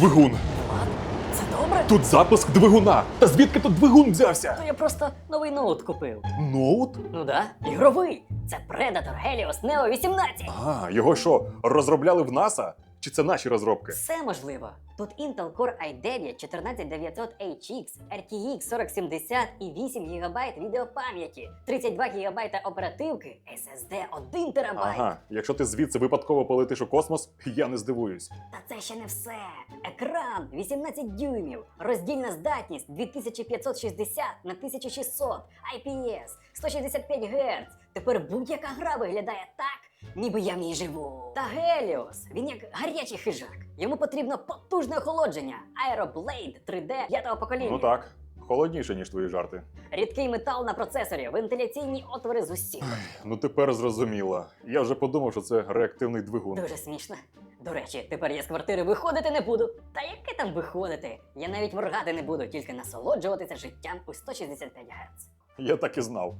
Двигун. Це добре? Тут запуск двигуна. Та звідки тут двигун взявся? То я просто новий ноут купив. Ноут? Ну да, ігровий. Це Predator Helios Neo 18. А, його що, розробляли в НАСА? Чи це наші розробки? Все можливо. Тут Intel Core i9 14900HX, RTX 4070 і 8 ГБ відеопам'яті, 32 ГБ оперативки, SSD 1 ТБ. Ага, якщо ти звідси випадково полетиш у космос, я не здивуюсь. Та це ще не все. Екран 18 дюймів, роздільна здатність 2560 на 1600, IPS 165 Гц. Тепер будь-яка гра виглядає так, ніби я в ній живу. Та Геліос, він як гарячий хижак. Йому потрібно потужне охолодження. Aeroblade 3D п'ятого покоління. Ну так, холодніше, ніж твої жарти. Рідкий метал на процесорі, вентиляційні отвори з усіх. Ну тепер зрозуміло. Я вже подумав, що це реактивний двигун. Дуже смішно. До речі, тепер я з квартири виходити не буду. Та яке там виходити? Я навіть моргати не буду, тільки насолоджуватися життям у 165 Гц. Я так і знав.